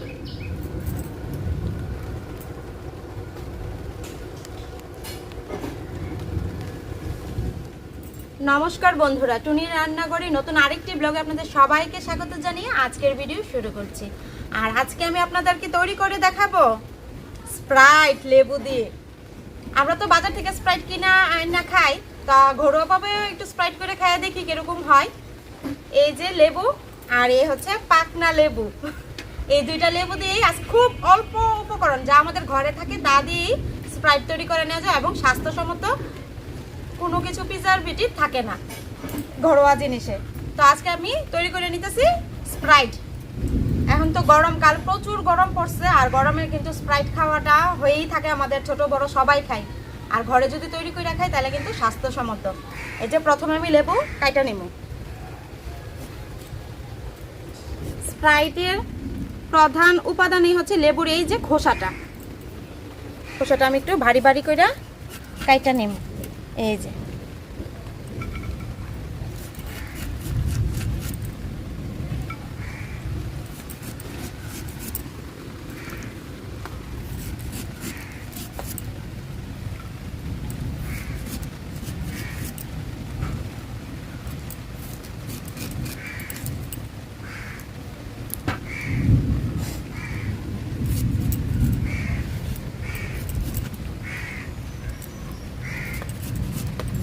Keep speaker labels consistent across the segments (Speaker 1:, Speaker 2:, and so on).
Speaker 1: নমস্কার বন্ধুরা টুনির রান্নাঘরে নতুন আরেকটি ব্লগে আপনাদের সবাইকে স্বাগত জানিয়ে আজকের ভিডিও শুরু করছি। আর আজকে আমি আপনাদেরকে তৈরি করে দেখাবো স্প্রাইট লেবু দিয়ে। আমরা তো বাজার থেকে স্প্রাইট কিনা না খাই, তা ঘরোয়াভাবে একটু স্প্রাইট করে খাইয়ে দেখি কীরকম হয়। এই যে লেবু, আর এ হচ্ছে পাকনা লেবু। এই দুইটা লেবু দিয়েই আজ খুব অল্প উপকরণ, যা আমাদের ঘরে থাকে, তা দিয়েই স্প্রাইট তৈরি করে নেওয়া যায় এবং স্বাস্থ্যসম্মত কোনো কিছু প্রিজারভেটিভ থাকে না ঘরোয়া জিনিসে। তো আজকে আমি তৈরি করে নিতেছি স্প্রাইট এখন তো গরমকাল প্রচুর গরম পড়ছে, আর গরমে কিন্তু স্প্রাইট খাওয়াটা হয়েই থাকে আমাদের ছোট, বড় সবাই খাই আর ঘরে যদি তৈরি করে খাই তাহলে কিন্তু স্বাস্থ্যসম্মত। এই যে প্রথমে আমি লেবু কাইটা নেব স্প্রাইটের প্রধান উপাদানই হচ্ছে লেবুর এই যে খোসাটা। খোসাটা আমি একটু ভারী ভারী করে কাইটা নেব এই যে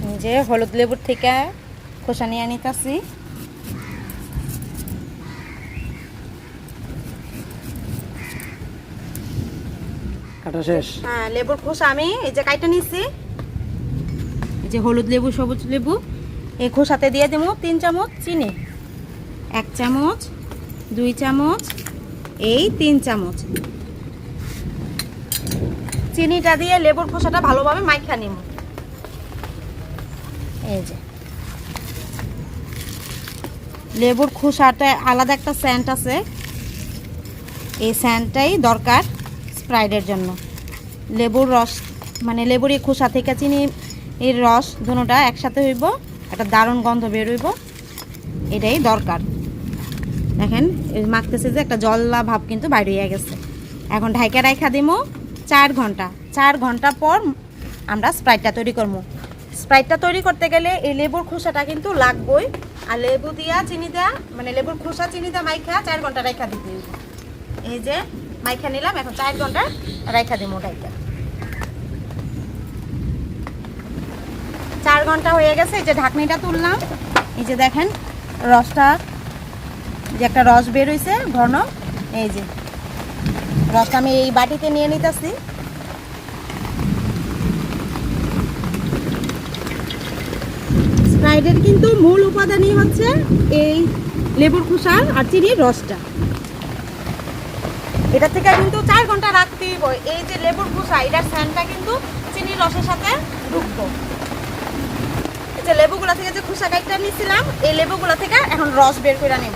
Speaker 1: এই যে হলুদ লেবুর থেকে খোসা নিয়ে নিতেছি
Speaker 2: কাটা শেষ?
Speaker 1: হ্যাঁ লেবুর খোসা আমি এই যে কাইটা নিচ্ছি এই যে হলুদ লেবু সবুজ লেবু এই খোসাতে দিয়ে দেবো তিন চামচ চিনি। এক চামচ দুই চামচ এই তিন চামচ। চিনিটা দিয়ে লেবুর খোসাটা ভালোভাবে মাইখা নিব। এই যে। লেবুর খোসাটা আলাদা একটা স্যান্ট আছে। এই স্যান্টটাই দরকার স্প্রাইডের জন্য। লেবুর রস মানে লেবুর এই খোসা থেকে চিনি এর রস দুটোটা একসাথে হইব, একটা দারুণ গন্ধ বের হইব, এটাই দরকার। দেখেন মাখতেছে যে একটা জল্লা ভাব কিন্তু বাইরে হয়ে গেছে। এখন ঢাইকা রাইখা দিমু, চার ঘণ্টা। চার ঘণ্টা পর আমরা স্প্রাইটটা তৈরি করব স্প্রাইটটা তৈরি করতে গেলে এই লেবুর খোসাটা কিন্তু লাগবই। আর লেবু দিয়া চিনি দেওয়া মানে লেবুর খোসা, চিনি দেওয়া মাইখা চার ঘণ্টা রাইখা দিতে এই যে মাইখা নিলাম, এখন চার ঘণ্টা রাইখা দিব ডাইটা চার ঘণ্টা হয়ে গেছে, এই যে ঢাকনিটা তুললাম। এই যে দেখেন, রসটা, যে একটা রস বের হইছে ঘন, এই যে। রসটা আমি এই বাটিতে নিয়ে নিতেছি। স্প্রাইডের কিন্তু মূল উপাদানই হচ্ছে এই লেবুর খোসা আর চিনির রসটা। এটা থেকে কিন্তু চার ঘণ্টা রাখতেই এই যে লেবুর খোসা, এটার স্যানটা কিন্তু চিনির রসের সাথে ঢুকবো। এই যে লেবুগুলা থেকে যে খোসা কাইটটা নিয়েছিলাম এই লেবুগুলা থেকে এখন রস বের করে নেব।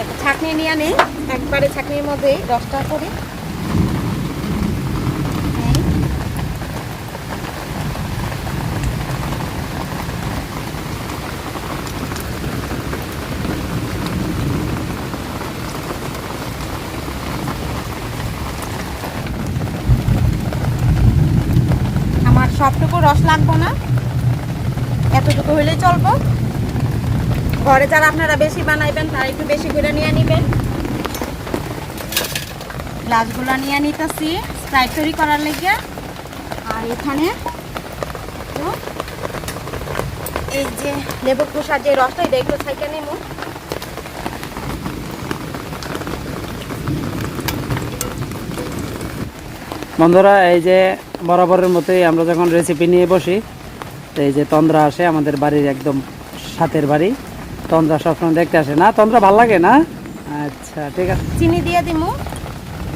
Speaker 1: একটা ছাঁকনি নিয়ে নেই, একবারে ছাঁকনির মধ্যে রসটা করে এই। আমার সবটুকু রস লাগবো না। এতটুকু হইলেই চলবো। ঘরে যারা আপনারা বেশি বানাইবেন, তারা একটু বেশি করে নিয়ে নেবেন। গ্লাসগুলো নিয়ে নিতেছি, স্প্রাইট তৈরি করার লেগে। আর এখানে এই যে লেবুর খোসার যে রসটা, এটা একটু ছাইকে নেব
Speaker 2: বন্ধুরা, এই যে বরাবরের মতোই আমরা যখন রেসিপি নিয়ে বসি এই যে তন্দ্রা আসে আমাদের বাড়ির একদম সাথের বাড়ি। তন্দ্রা সবসময় দেখতে আসে। না তন্দ্রা ভালো লাগে না? আচ্ছা ঠিক আছে।
Speaker 1: চিনি দিয়ে দিমু।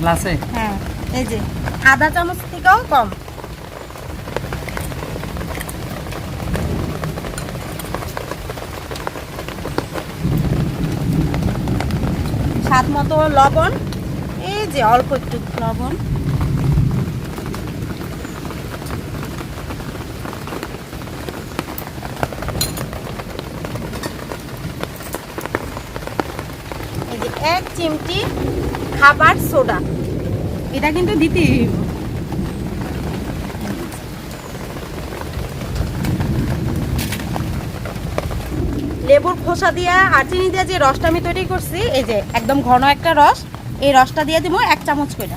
Speaker 2: গ্লাসে?
Speaker 1: হ্যাঁ এই যে আধা চামচ থেকেও কম। স্বাদ মতো লবণ এই যে অল্প একটু লবণ। এক চিমটি খাবার সোডা। এটা কিন্তু দিতে লেবুর খোসা দিয়া আর চিনি দিয়া যে রসটা আমি তৈরি করছি এই যে একদম ঘন একটা রস এই রসটা দিয়ে দিব এক চামচ করে।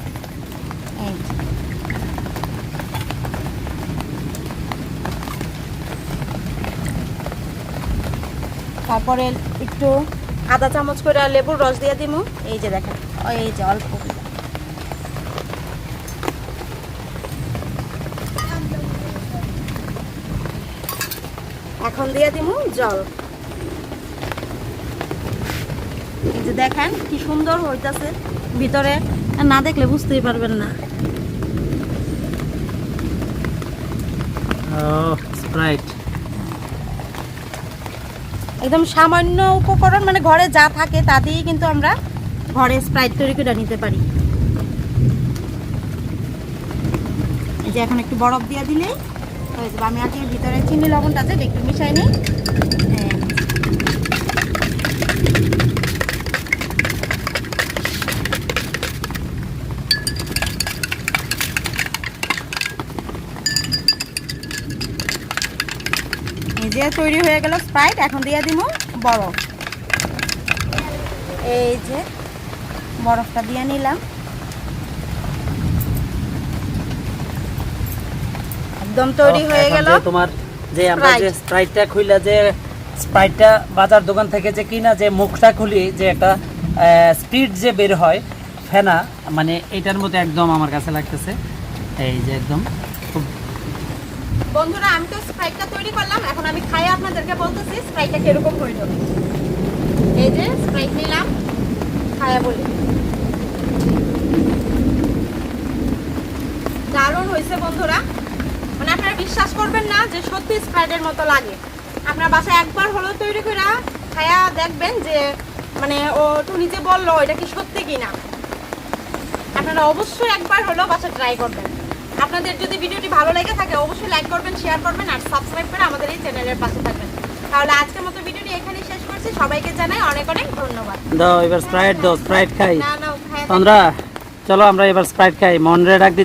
Speaker 1: তারপরে একটু আধা চামচ করে লেবুর রস দিয়ে দিমু। এই যে দেখেন এই যে অল্প। এখন দিয়ে দিমু জল। এই যে দেখেন কি সুন্দর হইতাছে। ভিতরে না দেখলে বুঝতেই পারবেন না।
Speaker 2: ও স্প্রাইট
Speaker 1: একদম সামান্য উপকরণ মানে ঘরে যা থাকে তা দিয়েই কিন্তু আমরা ঘরে স্প্রাইট তৈরি করে নিতে পারি। এই যে এখন একটু বরফ দিয়ে দিলে হয়ে যাবে। আমি আগে ভিতরে চিনি লবণটা আছে একটু মিশাই নিই হ্যাঁ। এই যে তৈরি হয়ে গেল স্প্রাইট এখন দিয়ে দিব বরফ। এই যে বরফটা দিয়ে নিলাম। একদম তৈরি হয়ে গেল
Speaker 2: তোমার যে আমরা যে স্প্রাইটটা খুইলা যে স্প্রাইটটা বাজার দোকান থেকে যে কিনা যে মুখটা খুলি যে একটা স্পিড যে বের হয় ফেনা মানে এটার মধ্যে একদম আমার কাছে লাগতেছে। এই যে একদম।
Speaker 1: বন্ধুরা, আমি তো স্প্রাইটটা তৈরি করলাম। এখন আমি খাই আপনাদেরকে বলতেছি স্প্রাইটটা কীরকম হইল। এই যে স্প্রাইট নিলাম, খায়া বলি। দারুণ হয়েছে বন্ধুরা। মানে আপনারা বিশ্বাস করবেন না যে সত্যি স্প্রাইটের মতো লাগে। আপনার বাসায় একবার হলো তৈরি করে খায়া দেখবেন যে মানে ও টুনি যে বলল, এটা কি সত্যি কিনা। আপনারা অবশ্যই একবার হলেও বাসা ট্রাই করবেন। আপনাদের যদি ভিডিওটি ভালো লেগে থাকে অবশ্যই লাইক করবেন শেয়ার করবেন আর সাবস্ক্রাইব করে আমাদের এই চ্যানেলের পাশে থাকবেন। তাহলে আজকের মতো ভিডিওটি এখানেই শেষ করছি। সবাইকে জানাই অনেক অনেক ধন্যবাদ।
Speaker 2: দাও এবার স্প্রাইট দাও স্প্রাইট খাই।
Speaker 1: না না খাই
Speaker 2: তন্দ্রা চলো আমরা এবার স্প্রাইট খাই। মনরে ডাক দিচ্ছি।